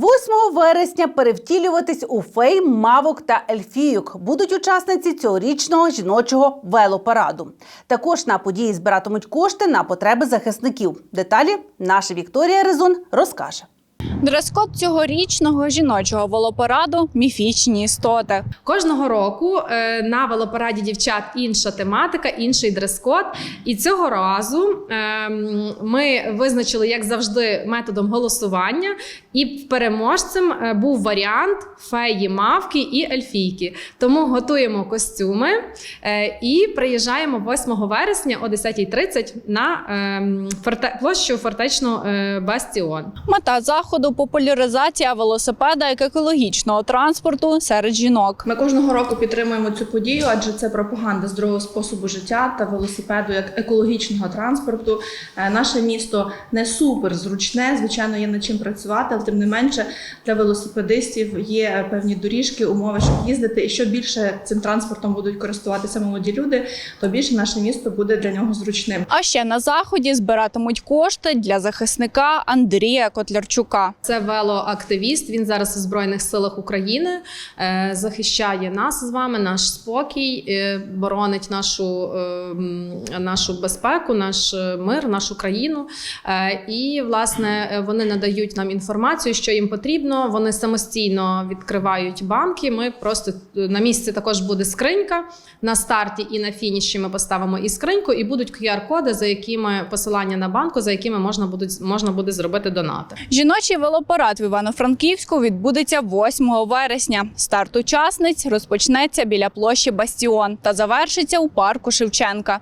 8 вересня перевтілюватись у фейм, мавок та ельфійок будуть учасниці цьогорічного жіночого велопараду. Також на події збиратимуть кошти на потреби захисників. Деталі наша Вікторія Резун розкаже. Дрес-код цьогорічного жіночого велопараду міфічні істоти. Кожного року е, на велопараді дівчат інша тематика, інший дрес-код. І цього разу ем, ми визначили, як завжди, методом голосування. І переможцем е, був варіант феї, мавки і ельфійки. Тому готуємо костюми е, і приїжджаємо 8 вересня о 10.30 на ем, площу фортечну Бастіон. Мета заходу популяризація велосипеда як екологічного транспорту серед жінок. Ми кожного року підтримуємо цю подію, адже це пропаганда здорового способу життя та велосипеду як екологічного транспорту. Е, Наше місто не супер зручне, звичайно, є над чим працювати, але тим не менше для велосипедистів є певні доріжки, умови, щоб їздити. І що більше цим транспортом будуть користуватися молоді люди, то більше наше місто буде для нього зручним. А ще на заході збиратимуть кошти для захисника Андрія Котлярчука. Це велоактивіст. Він зараз у Збройних силах України е, захищає нас з вами, наш спокій, е, боронить нашу, е, нашу безпеку, наш мир, нашу країну. І власне вони надають нам інформацію, що їм потрібно. Вони самостійно відкривають банки. Ми просто на місці також буде скринька на старті і на фініші. Ми поставимо і скриньку, і будуть QR-коди, за якими посилання на банку, за якими можна будуть можна буде зробити донати. Жіночий велопарад в Івано-Франківську відбудеться 8 вересня. Старт учасниць розпочнеться біля площі Бастіон та завершиться у парку Шевченка.